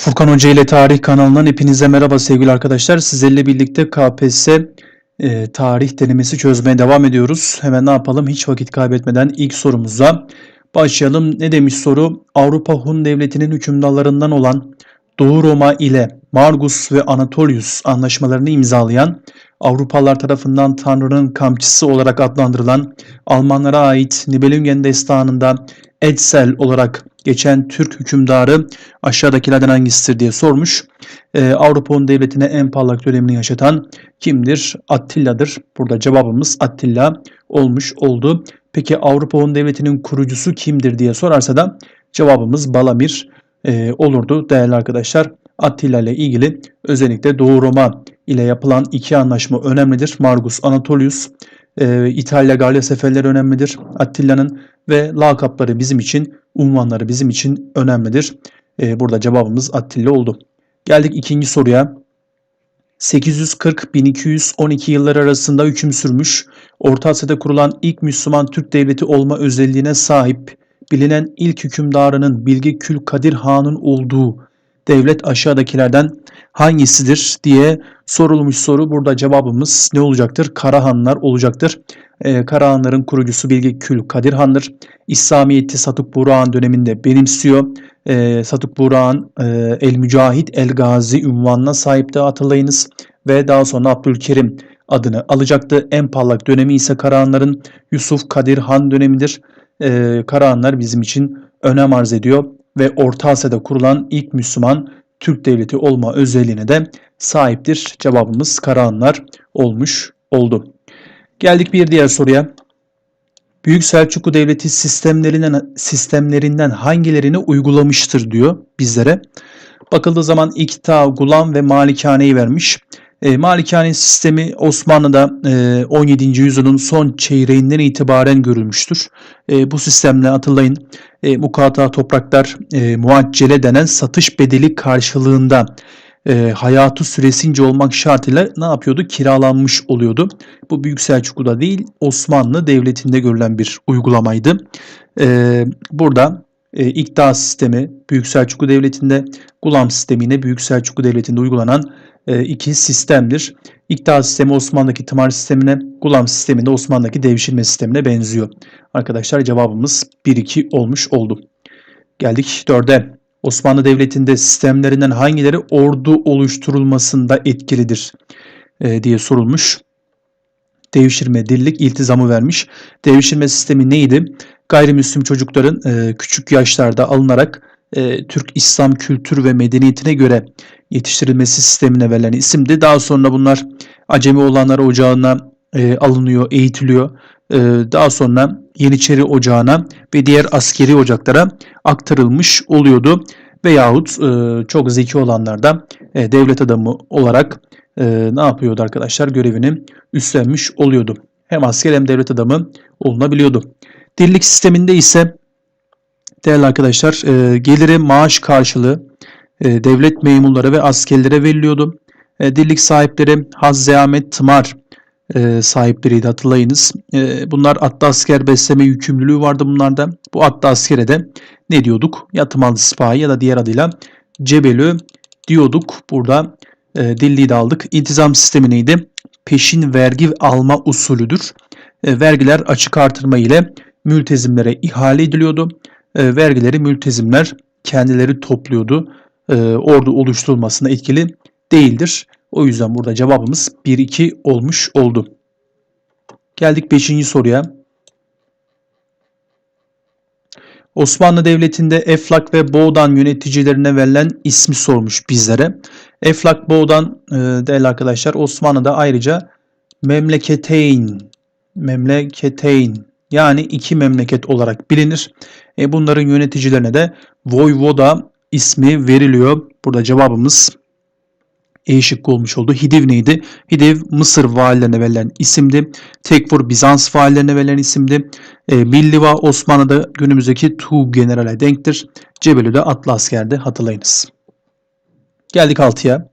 Furkan Hoca ile Tarih kanalından hepinize merhaba sevgili arkadaşlar. Sizlerle birlikte KPSS e, tarih denemesi çözmeye devam ediyoruz. Hemen ne yapalım? Hiç vakit kaybetmeden ilk sorumuza başlayalım. Ne demiş soru? Avrupa Hun Devleti'nin hükümdarlarından olan Doğu Roma ile Margus ve Anatolius anlaşmalarını imzalayan Avrupalılar tarafından Tanrı'nın kamçısı olarak adlandırılan Almanlara ait Nibelungen destanında Edsel olarak geçen Türk hükümdarı aşağıdakilerden hangisidir diye sormuş. Ee, Avrupa'nın devletine en parlak dönemini yaşatan kimdir? Attilla'dır. Burada cevabımız Attila olmuş oldu. Peki Avrupa'nın devletinin kurucusu kimdir diye sorarsa da cevabımız Balamir e, olurdu değerli arkadaşlar. Attila ile ilgili özellikle Doğu Roma ile yapılan iki anlaşma önemlidir. Margus Anatolius, e, İtalya Galya seferleri önemlidir. Attila'nın ve lakapları bizim için, unvanları bizim için önemlidir. E, burada cevabımız Attila oldu. Geldik ikinci soruya. 840-1212 yıllar arasında hüküm sürmüş, Orta Asya'da kurulan ilk Müslüman Türk devleti olma özelliğine sahip bilinen ilk hükümdarının Bilge Kül Kadir Han'ın olduğu devlet aşağıdakilerden hangisidir diye sorulmuş soru. Burada cevabımız ne olacaktır? Karahanlar olacaktır. Ee, Karahanların kurucusu Bilge Kül Kadir Han'dır. İslamiyet'i Satuk Burakhan döneminde benimsiyor. Ee, Satuk Burakhan e, El Mücahit El Gazi ünvanına sahipti hatırlayınız. Ve daha sonra Abdülkerim adını alacaktı. En parlak dönemi ise Karahanların Yusuf Kadir Han dönemidir. Ee, Karahanlar bizim için önem arz ediyor ve Orta Asya'da kurulan ilk Müslüman Türk devleti olma özelliğine de sahiptir. Cevabımız Karahanlar olmuş oldu. Geldik bir diğer soruya. Büyük Selçuklu Devleti sistemlerinden, sistemlerinden hangilerini uygulamıştır diyor bizlere. Bakıldığı zaman İkta, Gulam ve Malikane'yi vermiş. E, Malikane sistemi Osmanlı'da e, 17. yüzyılın son çeyreğinden itibaren görülmüştür. E, bu sistemle hatırlayın e, mukata topraklar e, muaccele denen satış bedeli karşılığında e, hayatı süresince olmak şartıyla ne yapıyordu? Kiralanmış oluyordu. Bu Büyük Selçuklu'da değil Osmanlı Devleti'nde görülen bir uygulamaydı. E, burada e, İkta sistemi Büyük Selçuklu Devleti'nde, Gulam sistemi yine Büyük Selçuklu Devleti'nde uygulanan iki sistemdir. İktidar sistemi Osmanlı'daki tımar sistemine, Gulam sistemi de Osmanlı'daki devşirme sistemine benziyor. Arkadaşlar cevabımız 1-2 olmuş oldu. Geldik 4'e. Osmanlı Devleti'nde sistemlerinden hangileri ordu oluşturulmasında etkilidir e, diye sorulmuş. Devşirme, dirlik, iltizamı vermiş. Devşirme sistemi neydi? Gayrimüslim çocukların e, küçük yaşlarda alınarak e, Türk İslam kültür ve medeniyetine göre yetiştirilmesi sistemine verilen isimdi. Daha sonra bunlar Acemi olanlar ocağına e, alınıyor, eğitiliyor. E, daha sonra Yeniçeri Ocağı'na ve diğer askeri ocaklara aktarılmış oluyordu. Veyahut e, çok zeki olanlar da e, devlet adamı olarak e, ne yapıyordu arkadaşlar? Görevini üstlenmiş oluyordu. Hem asker hem devlet adamı olunabiliyordu. Dirlik sisteminde ise değerli arkadaşlar e, geliri maaş karşılığı e, devlet memurları ve askerlere veriliyordu. E, dirlik sahipleri Hazze Ahmet Tımar e, sahipleriydi hatırlayınız. E, bunlar atlı asker besleme yükümlülüğü vardı bunlarda. Bu atlı askere de ne diyorduk? Ya Tımalı Sipahi ya da diğer adıyla Cebelü diyorduk. Burada e, dilliyi de aldık. İntizam sistemi neydi? Peşin vergi alma usulüdür. E, vergiler açık artırma ile mültezimlere ihale ediliyordu. E, vergileri mültezimler kendileri topluyordu. E, ordu oluşturulmasına etkili değildir. O yüzden burada cevabımız 1-2 olmuş oldu. Geldik 5. soruya. Osmanlı Devleti'nde Eflak ve Boğdan yöneticilerine verilen ismi sormuş bizlere. Eflak Boğdan e, değerli arkadaşlar Osmanlı'da ayrıca memleketeyn, memleketeyn yani iki memleket olarak bilinir. E, bunların yöneticilerine de Voyvoda ismi veriliyor. Burada cevabımız E şıkkı olmuş oldu. Hidiv neydi? Hidiv Mısır valilerine verilen isimdi. Tekfur Bizans valilerine verilen isimdi. E, Milliva Osmanlı'da günümüzdeki Tu generale denktir. Cebelü de atlı askerdi hatırlayınız. Geldik 6'ya.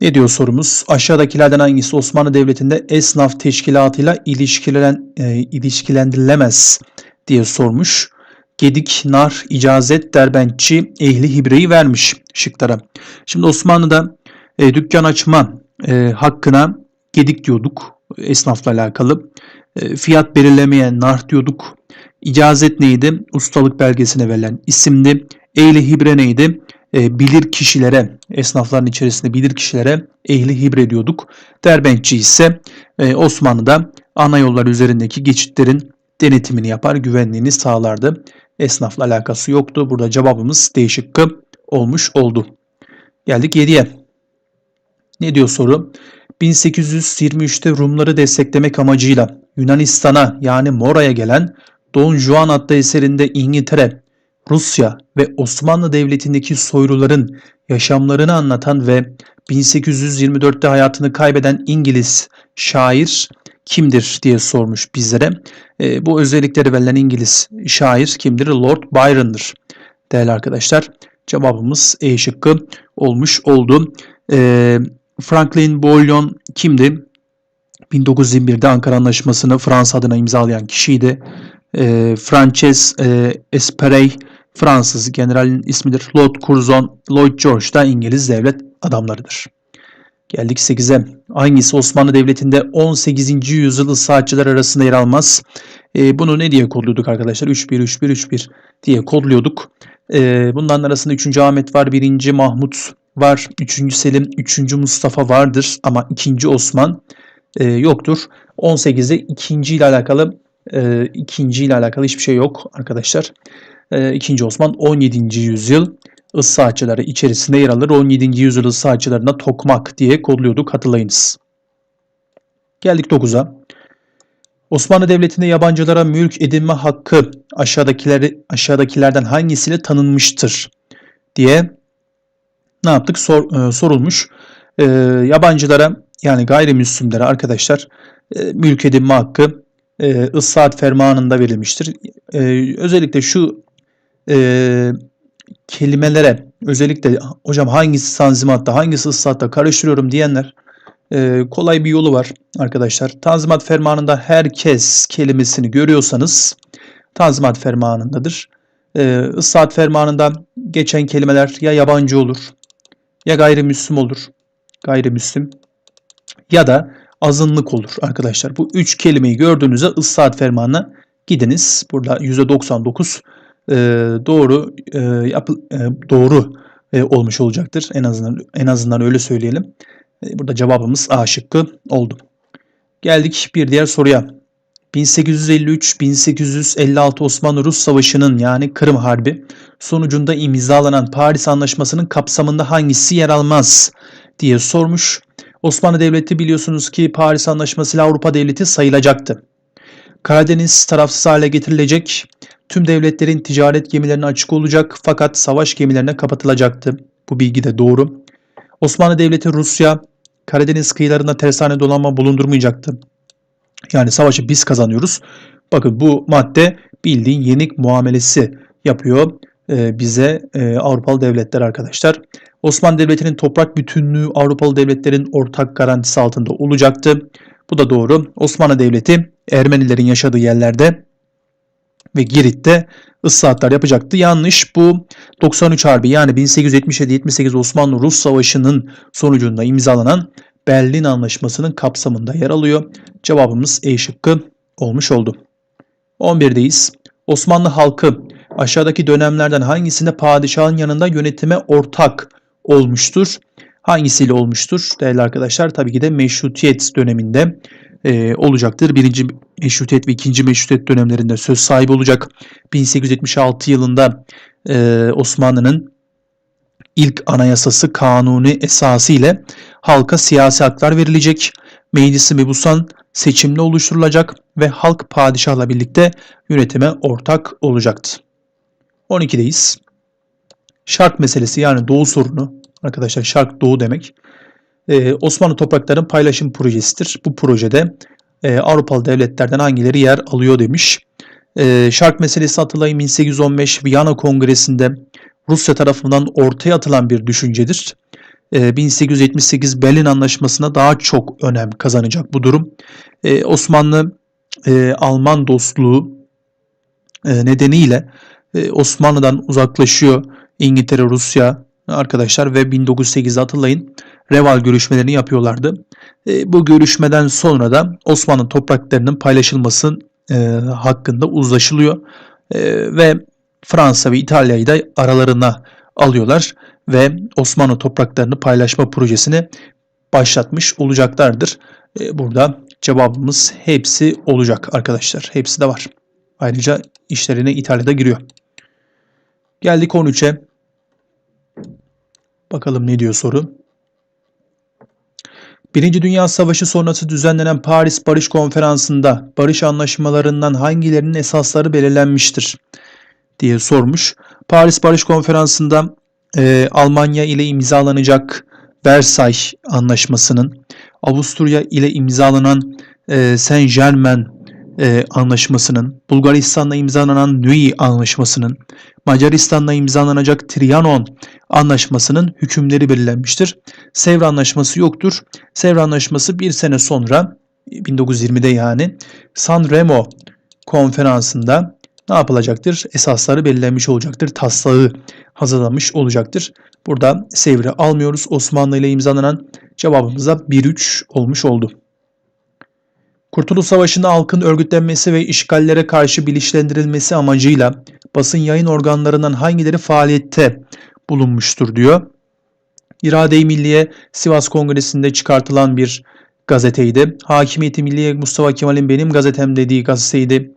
Ne diyor sorumuz? Aşağıdakilerden hangisi Osmanlı Devleti'nde esnaf teşkilatıyla ilişkilen, e, ilişkilendirilemez diye sormuş. Gedik, Nar, İcazet, Derbentçi, Ehli Hibre'yi vermiş şıklara. Şimdi Osmanlı'da e, dükkan açma e, hakkına gedik diyorduk esnafla alakalı. E, fiyat belirlemeye nar diyorduk. İcazet neydi? Ustalık belgesine verilen isimdi. Ehli hibre neydi? E, bilir kişilere, esnafların içerisinde bilir kişilere ehli hibre diyorduk. Derbentçi ise e, Osmanlı'da ana yollar üzerindeki geçitlerin denetimini yapar, güvenliğini sağlardı. Esnafla alakası yoktu. Burada cevabımız değişik olmuş oldu. Geldik 7'ye. Ne diyor soru? 1823'te Rumları desteklemek amacıyla Yunanistan'a yani Mora'ya gelen Don Juan adlı eserinde İngiltere, Rusya ve Osmanlı Devleti'ndeki soyluların yaşamlarını anlatan ve 1824'te hayatını kaybeden İngiliz şair kimdir diye sormuş bizlere. E, bu özellikleri verilen İngiliz şair kimdir? Lord Byron'dır. Değerli arkadaşlar cevabımız E şıkkı olmuş oldu. E, Franklin Bouillon kimdi? 1921'de Ankara Anlaşması'nı Fransa adına imzalayan kişiydi. E, Frances e, Esperey Fransız generalin ismidir. Lord Curzon, Lloyd George da İngiliz devlet adamlarıdır. Geldik 8'e. Hangisi Osmanlı Devleti'nde 18. yüzyıl ıslahatçılar arasında yer almaz? E, bunu ne diye kodluyorduk arkadaşlar? 3-1-3-1-3-1 diye kodluyorduk. E, bunların arasında 3. Ahmet var, 1. Mahmut var, 3. Selim, 3. Mustafa vardır ama 2. Osman e, yoktur. 18'de 2. ile alakalı e, 2. ile alakalı hiçbir şey yok arkadaşlar. E, 2. Osman 17. yüzyıl ıssaatçıları içerisinde yer alır. 17. yüzyıl ıssaatçılarına tokmak diye kodluyorduk hatırlayınız. Geldik 9'a. Osmanlı Devleti'nde yabancılara mülk edinme hakkı aşağıdakileri aşağıdakilerden hangisiyle tanınmıştır diye ne yaptık? Sor, e, sorulmuş. E, yabancılara yani gayrimüslimlere arkadaşlar e, mülk edinme hakkı e, ıssaat fermanında verilmiştir. E, özellikle şu e, kelimelere özellikle hocam hangisi tanzimatta hangisi ıslahatta karıştırıyorum diyenler e, kolay bir yolu var arkadaşlar. Tanzimat fermanında herkes kelimesini görüyorsanız tanzimat fermanındadır. E, ıslahat fermanında geçen kelimeler ya yabancı olur ya gayrimüslim olur. Gayrimüslim ya da azınlık olur arkadaşlar. Bu üç kelimeyi gördüğünüzde ıslahat fermanına gidiniz. Burada %99 doğru e, yapı, e, doğru olmuş olacaktır. En azından en azından öyle söyleyelim. Burada cevabımız A şıkkı oldu. Geldik bir diğer soruya. 1853-1856 Osmanlı-Rus Savaşı'nın yani Kırım Harbi sonucunda imzalanan Paris Anlaşması'nın kapsamında hangisi yer almaz diye sormuş. Osmanlı Devleti biliyorsunuz ki Paris Anlaşması ile Avrupa Devleti sayılacaktı. Karadeniz tarafsız hale getirilecek, tüm devletlerin ticaret gemilerine açık olacak fakat savaş gemilerine kapatılacaktı. Bu bilgi de doğru. Osmanlı Devleti Rusya, Karadeniz kıyılarında tersane dolanma bulundurmayacaktı. Yani savaşı biz kazanıyoruz. Bakın bu madde bildiğin yenik muamelesi yapıyor e, bize e, Avrupalı devletler arkadaşlar. Osmanlı Devleti'nin toprak bütünlüğü Avrupalı devletlerin ortak garantisi altında olacaktı. Bu da doğru. Osmanlı Devleti Ermenilerin yaşadığı yerlerde ve Girit'te ıslahatlar yapacaktı. Yanlış bu 93 Harbi yani 1877-78 Osmanlı-Rus Savaşı'nın sonucunda imzalanan Berlin Anlaşması'nın kapsamında yer alıyor. Cevabımız E şıkkı olmuş oldu. 11'deyiz. Osmanlı halkı aşağıdaki dönemlerden hangisinde padişahın yanında yönetime ortak olmuştur? Hangisiyle olmuştur değerli arkadaşlar? Tabii ki de meşrutiyet döneminde e, olacaktır. Birinci meşrutiyet ve ikinci meşrutiyet dönemlerinde söz sahibi olacak. 1876 yılında e, Osmanlı'nın ilk anayasası kanuni esası ile halka siyasi haklar verilecek. Meclisi mebusan seçimle oluşturulacak ve halk padişahla birlikte yönetime ortak olacaktı. 12'deyiz. Şark meselesi yani doğu sorunu arkadaşlar şark doğu demek. Ee, Osmanlı toprakların paylaşım projesidir. Bu projede e, Avrupalı devletlerden hangileri yer alıyor demiş. E, şark meselesi hatırlayın 1815 Viyana Kongresi'nde Rusya tarafından ortaya atılan bir düşüncedir. 1878 ee, Berlin Anlaşması'na daha çok önem kazanacak bu durum. Ee, Osmanlı e, Alman dostluğu e, nedeniyle e, Osmanlı'dan uzaklaşıyor İngiltere, Rusya arkadaşlar ve 1908'de hatırlayın Reval görüşmelerini yapıyorlardı. E, bu görüşmeden sonra da Osmanlı topraklarının paylaşılması e, hakkında uzlaşılıyor e, ve Fransa ve İtalya'yı da aralarına alıyorlar ve Osmanlı topraklarını paylaşma projesini başlatmış olacaklardır. E, burada cevabımız hepsi olacak arkadaşlar. Hepsi de var. Ayrıca işlerine İtalya'da giriyor. Geldik 13'e. Bakalım ne diyor soru. Birinci Dünya Savaşı sonrası düzenlenen Paris Barış Konferansı'nda barış anlaşmalarından hangilerinin esasları belirlenmiştir diye sormuş. Paris Barış Konferansı'nda e, Almanya ile imzalanacak Versay Anlaşması'nın, Avusturya ile imzalanan e, Saint Germain e, Anlaşması'nın, Bulgaristan'la imzalanan Nui Anlaşması'nın, Macaristan'la imzalanacak Trianon Anlaşması'nın hükümleri belirlenmiştir. Sevr Anlaşması yoktur. Sevr Anlaşması bir sene sonra 1920'de yani San Remo konferansında ne yapılacaktır? Esasları belirlenmiş olacaktır. Taslağı hazırlanmış olacaktır. Burada Sevr'i almıyoruz. Osmanlı ile imzalanan cevabımıza 1-3 olmuş oldu. Kurtuluş Savaşı'nda halkın örgütlenmesi ve işgallere karşı bilinçlendirilmesi amacıyla basın yayın organlarından hangileri faaliyette bulunmuştur diyor. İrade-i Milliye Sivas Kongresi'nde çıkartılan bir gazeteydi. Hakimiyeti Milliye Mustafa Kemal'in benim gazetem dediği gazeteydi.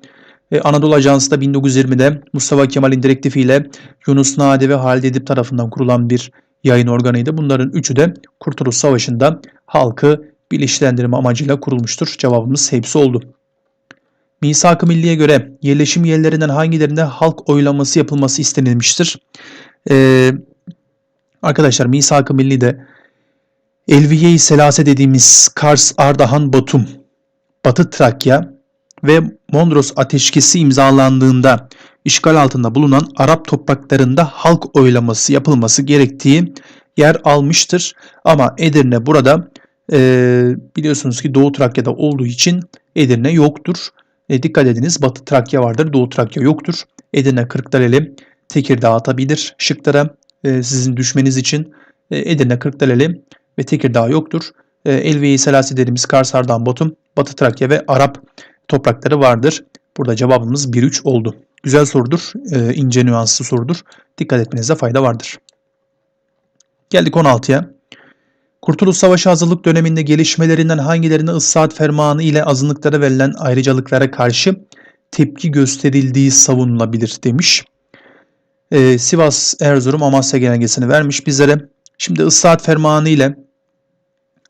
E, Anadolu Ajansı da 1920'de Mustafa Kemal'in direktifiyle Yunus Nadi ve Halide Edip tarafından kurulan bir yayın organıydı. Bunların üçü de Kurtuluş Savaşı'nda halkı bilinçlendirme amacıyla kurulmuştur. Cevabımız hepsi oldu. Misak-ı Milliye göre yerleşim yerlerinden hangilerinde halk oylaması yapılması istenilmiştir? Ee, arkadaşlar Misak-ı Milli'de Elviye-i Selase dediğimiz Kars, Ardahan, Batum, Batı Trakya ve Mondros Ateşkesi imzalandığında işgal altında bulunan Arap topraklarında halk oylaması yapılması gerektiği yer almıştır. Ama Edirne burada e, biliyorsunuz ki Doğu Trakya'da olduğu için Edirne yoktur. E, dikkat ediniz Batı Trakya vardır, Doğu Trakya yoktur. Edirne Kırklareli Tekirdağ atabilir şıklara e, sizin düşmeniz için. E, Edirne Kırklareli ve Tekirdağ yoktur. E, Elviye-i Selasi dediğimiz Karsar'dan Batum, Batı Trakya ve Arap toprakları vardır. Burada cevabımız 1-3 oldu. Güzel sorudur, e, ince nüanslı sorudur. Dikkat etmenize fayda vardır. Geldik 16'ya. Kurtuluş Savaşı hazırlık döneminde gelişmelerinden hangilerine ıssaat fermanı ile azınlıklara verilen ayrıcalıklara karşı tepki gösterildiği savunulabilir demiş. Ee, Sivas, Erzurum, Amasya genelgesini vermiş bizlere. Şimdi ıssaat fermanı ile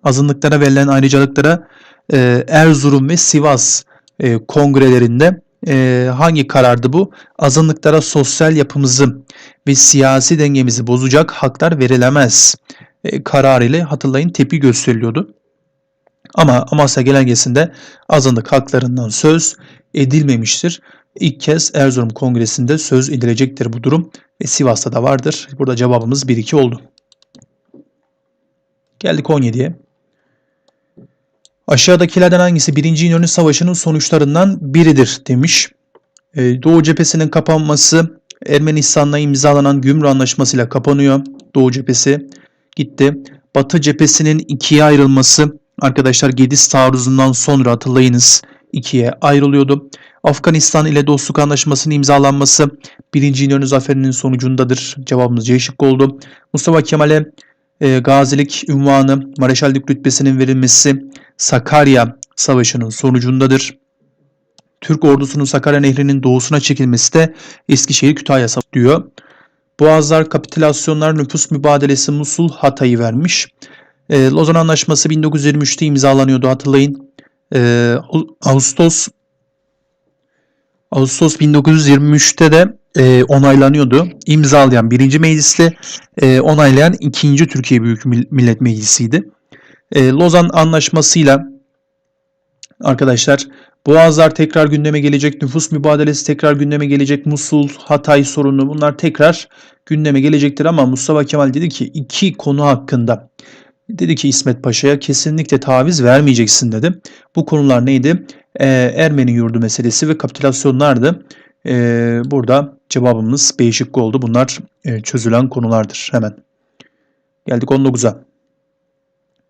azınlıklara verilen ayrıcalıklara e, Erzurum ve Sivas e, kongrelerinde e, hangi karardı bu? Azınlıklara sosyal yapımızı ve siyasi dengemizi bozacak haklar verilemez e, kararı ile hatırlayın tepki gösteriliyordu. Ama Amasya Genelgesi'nde azınlık haklarından söz edilmemiştir. İlk kez Erzurum Kongresi'nde söz edilecektir bu durum ve Sivas'ta da vardır. Burada cevabımız 1-2 oldu. Geldik 17'ye. Aşağıdakilerden hangisi 1. İnönü Savaşı'nın sonuçlarından biridir demiş. Ee, Doğu cephesinin kapanması Ermenistan'la imzalanan Gümrü Anlaşması ile kapanıyor. Doğu cephesi gitti. Batı cephesinin ikiye ayrılması arkadaşlar Gediz taarruzundan sonra hatırlayınız ikiye ayrılıyordu. Afganistan ile dostluk anlaşmasının imzalanması 1. İnönü zaferinin sonucundadır. Cevabımız C şıkkı oldu. Mustafa Kemal'e e, gazilik ünvanı Mareşallik rütbesinin verilmesi Sakarya Savaşı'nın sonucundadır. Türk ordusunun Sakarya Nehri'nin doğusuna çekilmesi de Eskişehir Kütahya Savaşı diyor. Boğazlar kapitülasyonlar nüfus mübadelesi Musul Hatay'ı vermiş. E, Lozan Anlaşması 1923'te imzalanıyordu hatırlayın. E, Ağustos Ağustos 1923'te de e, onaylanıyordu. İmzalayan birinci mecliste e, onaylayan ikinci Türkiye Büyük Millet Meclisi'ydi. E, Lozan Anlaşması'yla arkadaşlar Boğazlar tekrar gündeme gelecek, nüfus mübadelesi tekrar gündeme gelecek, Musul, Hatay sorunu bunlar tekrar gündeme gelecektir ama Mustafa Kemal dedi ki iki konu hakkında dedi ki İsmet Paşa'ya kesinlikle taviz vermeyeceksin dedi. Bu konular neydi? Ee, Ermeni yurdu meselesi ve kapitülasyonlardı. Ee, burada cevabımız şıkkı oldu. Bunlar e, çözülen konulardır hemen. Geldik 19'a.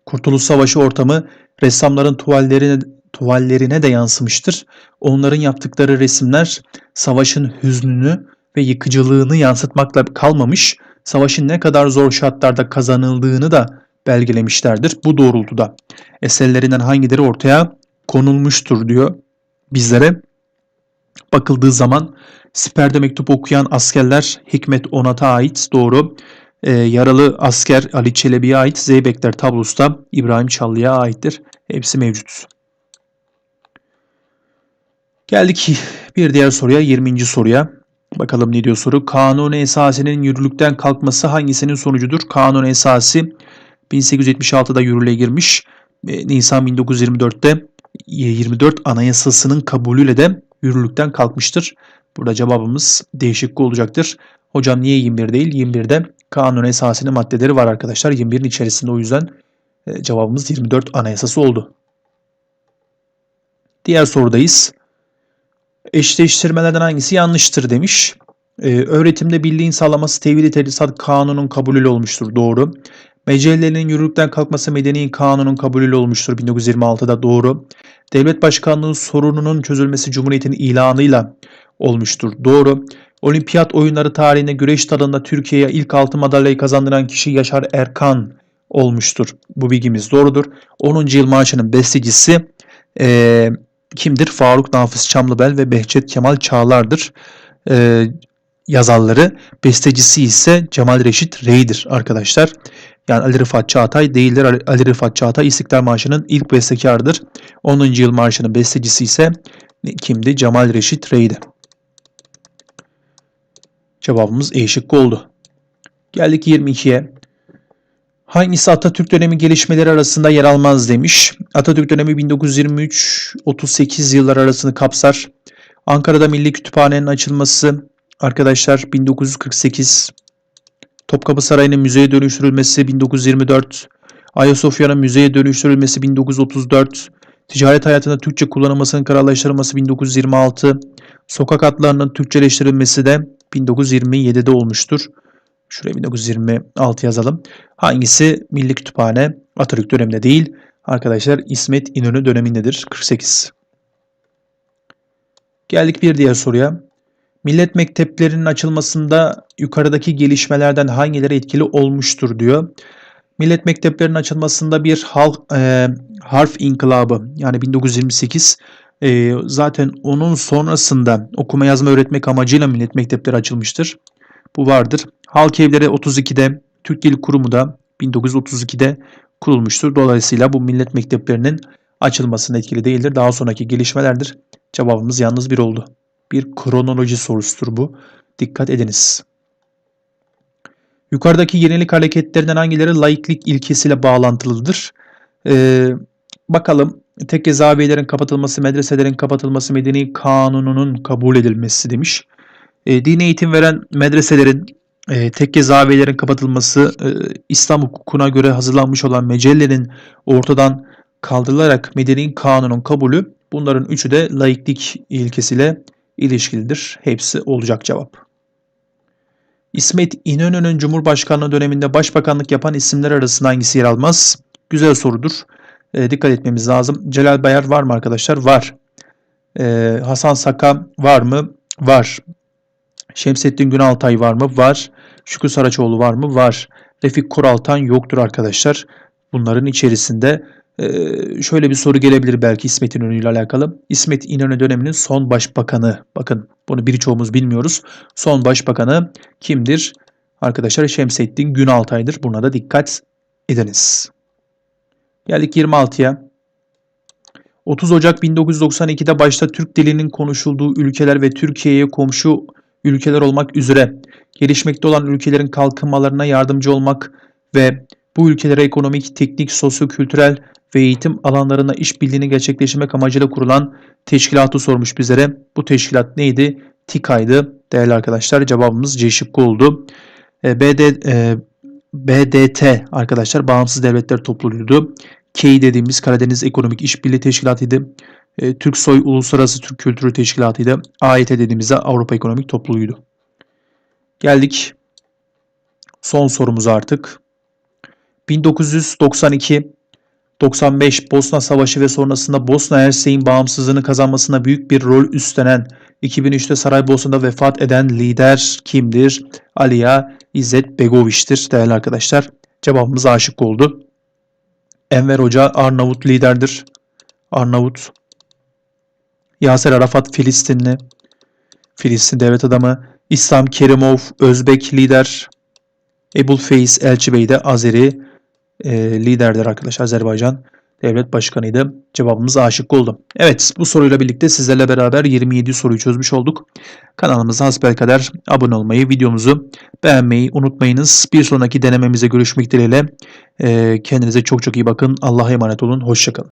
Kurtuluş Savaşı ortamı ressamların tuvallerine, tuvallerine de yansımıştır. Onların yaptıkları resimler savaşın hüznünü ve yıkıcılığını yansıtmakla kalmamış, savaşın ne kadar zor şartlarda kazanıldığını da belgelemişlerdir. Bu doğrultuda eserlerinden hangileri ortaya konulmuştur diyor bizlere. Bakıldığı zaman Siper'de mektup okuyan askerler Hikmet Onat'a ait doğru. Ee, yaralı asker Ali Çelebi'ye ait Zeybekler tablosu da İbrahim Çallı'ya aittir. Hepsi mevcut. Geldik bir diğer soruya 20. soruya. Bakalım ne diyor soru. Kanun-u Esasi'nin yürürlükten kalkması hangisinin sonucudur? Kanun-u Esasi 1876'da yürürlüğe girmiş. E, Nisan 1924'te 24 Anayasası'nın kabulüyle de yürürlükten kalkmıştır. Burada cevabımız değişik olacaktır. Hocam niye 21 değil? 21'de kanun esasının maddeleri var arkadaşlar. 21'in içerisinde o yüzden e, cevabımız 24 Anayasası oldu. Diğer sorudayız. Eşleştirmelerden hangisi yanlıştır demiş. Ee, öğretimde birliğin sağlaması tevhid-i tedrisat kanunun kabulüyle olmuştur. Doğru. Mecellerin yürürlükten kalkması medeni kanunun kabulüyle olmuştur 1926'da doğru. Devlet başkanlığı sorununun çözülmesi Cumhuriyet'in ilanıyla olmuştur. Doğru. Olimpiyat oyunları tarihinde güreş dalında Türkiye'ye ilk altın madalyayı kazandıran kişi Yaşar Erkan olmuştur. Bu bilgimiz doğrudur. 10. yıl marşının bestecisi ee, kimdir? Faruk Nafiz Çamlıbel ve Behçet Kemal Çağlar'dır. Ee, yazarları, bestecisi ise Cemal Reşit Rey'dir arkadaşlar. Yani Ali Rıfat Çağatay değildir. Ali Rıfat Çağatay İstiklal Marşı'nın ilk bestekarıdır. 10. yıl marşının bestecisi ise kimdi? Cemal Reşit Rey'di. Cevabımız E şıkkı oldu. Geldik 22'ye. Hangisi Atatürk dönemi gelişmeleri arasında yer almaz demiş. Atatürk dönemi 1923-38 yıllar arasını kapsar. Ankara'da Milli Kütüphane'nin açılması arkadaşlar 1948. Topkapı Sarayı'nın müzeye dönüştürülmesi 1924. Ayasofya'nın müzeye dönüştürülmesi 1934. Ticaret hayatında Türkçe kullanılmasının kararlaştırılması 1926. Sokak adlarının Türkçeleştirilmesi de 1927'de olmuştur. Şuraya 1926 yazalım. Hangisi Milli Kütüphane Atatürk döneminde değil? Arkadaşlar İsmet İnönü dönemindedir. 48. Geldik bir diğer soruya. Millet mekteplerinin açılmasında yukarıdaki gelişmelerden hangileri etkili olmuştur diyor. Millet mekteplerinin açılmasında bir halk, e, harf inkılabı yani 1928 e, zaten onun sonrasında okuma yazma öğretmek amacıyla millet mektepleri açılmıştır. Bu vardır. Halk evleri 32'de, Türk Dil Kurumu da 1932'de kurulmuştur. Dolayısıyla bu millet mekteplerinin açılmasına etkili değildir. Daha sonraki gelişmelerdir. Cevabımız yalnız bir oldu. Bir kronoloji sorusudur bu. Dikkat ediniz. Yukarıdaki yenilik hareketlerinden hangileri laiklik ilkesiyle bağlantılıdır? Ee, bakalım tekke zaviyelerin kapatılması, medreselerin kapatılması, medeni kanununun kabul edilmesi demiş. E, dini eğitim veren medreselerin, e, tekke zaviyelerin kapatılması, e, İslam hukukuna göre hazırlanmış olan mecellerin ortadan kaldırılarak medeni kanunun kabulü bunların üçü de laiklik ilkesiyle ilişkilidir. Hepsi olacak cevap. İsmet İnönü'nün Cumhurbaşkanlığı döneminde başbakanlık yapan isimler arasında hangisi yer almaz? Güzel sorudur. E, dikkat etmemiz lazım. Celal Bayar var mı arkadaşlar? Var. E, Hasan Saka var mı? Var. Şemsettin Günaltay var mı? Var. Şükrü Saraçoğlu var mı? Var. Refik Kuraltan yoktur arkadaşlar. Bunların içerisinde şöyle bir soru gelebilir belki İsmet İnönü ile alakalı. İsmet İnönü döneminin son başbakanı, bakın bunu birçoğumuz bilmiyoruz. Son başbakanı kimdir? Arkadaşlar Şemsettin Günaltay'dır. Buna da dikkat ediniz. Geldik 26'ya. 30 Ocak 1992'de başta Türk dilinin konuşulduğu ülkeler ve Türkiye'ye komşu ülkeler olmak üzere gelişmekte olan ülkelerin kalkınmalarına yardımcı olmak ve bu ülkelere ekonomik, teknik, sosyo-kültürel ve eğitim alanlarında işbirliğini gerçekleştirmek amacıyla kurulan teşkilatı sormuş bizlere. Bu teşkilat neydi? TİKA'ydı. Değerli arkadaşlar cevabımız C şıkkı oldu. E, BD, e, BDT arkadaşlar Bağımsız Devletler Topluluğu'ydu. KEI dediğimiz Karadeniz Ekonomik İşbirliği Teşkilatı'ydı. E, Türksoy Uluslararası Türk Kültürü Teşkilatı'ydı. AYT dediğimizde Avrupa Ekonomik Topluluğu'ydu. Geldik son sorumuza artık. 1992 95 Bosna Savaşı ve sonrasında Bosna Hersek'in bağımsızlığını kazanmasına büyük bir rol üstlenen 2003'te Saraybosna'da vefat eden lider kimdir? Aliya İzzet Begoviç'tir değerli arkadaşlar. Cevabımız aşık oldu. Enver Hoca Arnavut liderdir. Arnavut. Yaser Arafat Filistinli. Filistin devlet adamı. İslam Kerimov Özbek lider. Ebul Feiz Elçibey de Azeri e, liderdir arkadaşlar Azerbaycan devlet başkanıydı. Cevabımız aşık oldu. Evet bu soruyla birlikte sizlerle beraber 27 soruyu çözmüş olduk. Kanalımıza hasbelkader abone olmayı, videomuzu beğenmeyi unutmayınız. Bir sonraki denememize görüşmek dileğiyle. E, kendinize çok çok iyi bakın. Allah'a emanet olun. Hoşçakalın.